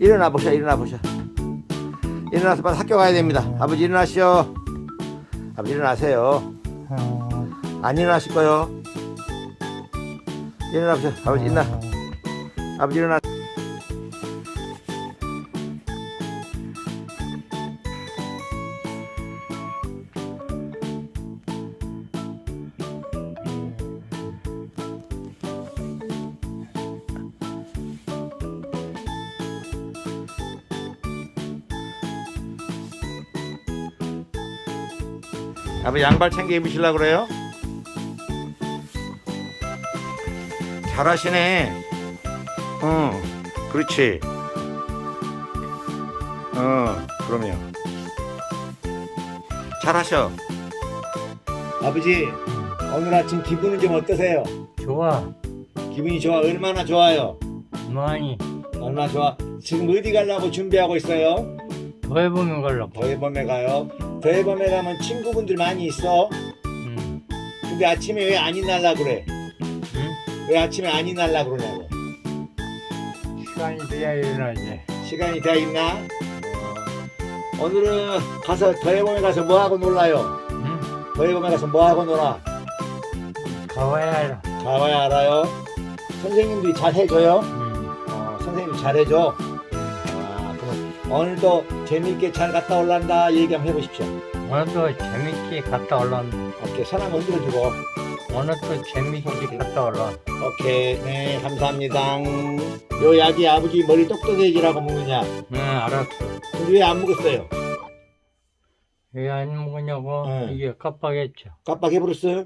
일어나 보셔 일어나 보셔. 일어나서 빨리 학교 가야 됩니다. 아버지 일어나시오. 아버지 일어나세요. 어, 안 일어나실 거요. 일어나 보셔. 아버지 일어나. 아버지 일어나 아버지 양발 챙겨 입으시려고 그래요? 잘하시네. 어, 그렇지. 어, 그럼요. 잘하셔. 아버지, 오늘 아침 기분은 좀 어떠세요? 좋아. 기분이 좋아? 얼마나 좋아요? 많이 얼마나 좋아? 지금 어디 가려고 준비하고 있어요? 더 해보면 걸라고. 더해범에 가요. 더해범에 가면 친구분들 많이 있어. 응. 근데 아침에 왜 안 일어날라 그래? 응? 왜 아침에 안 일어날라 그러냐고. 시간이 돼야 일어나지. 시간이 다 있나? 어. 오늘은 가서 더해범에 가서 뭐 하고 놀아요? 응? 더해범에 가서 뭐 하고 놀아? 가봐야 알아. 가봐야 알아요. 선생님들이 잘 해줘요. 응. 어, 선생님 잘 해줘. 오늘도 재미있게 잘 갔다 올란다 얘기 한번 해보십시오. 오늘도 재밌게 갔다 올라. 오케이, 손 한번 들어주고. 오늘도 재밌게 갔다 올라. 오케이, 네, 감사합니다. 요 약이 아버지 머리 똑똑해지라고 먹느냐? 응, 알았어. 근데 왜 안 먹었어요? 왜 안 먹으냐고? 응. 이게 깜빡했죠. 깜빡해버렸어요?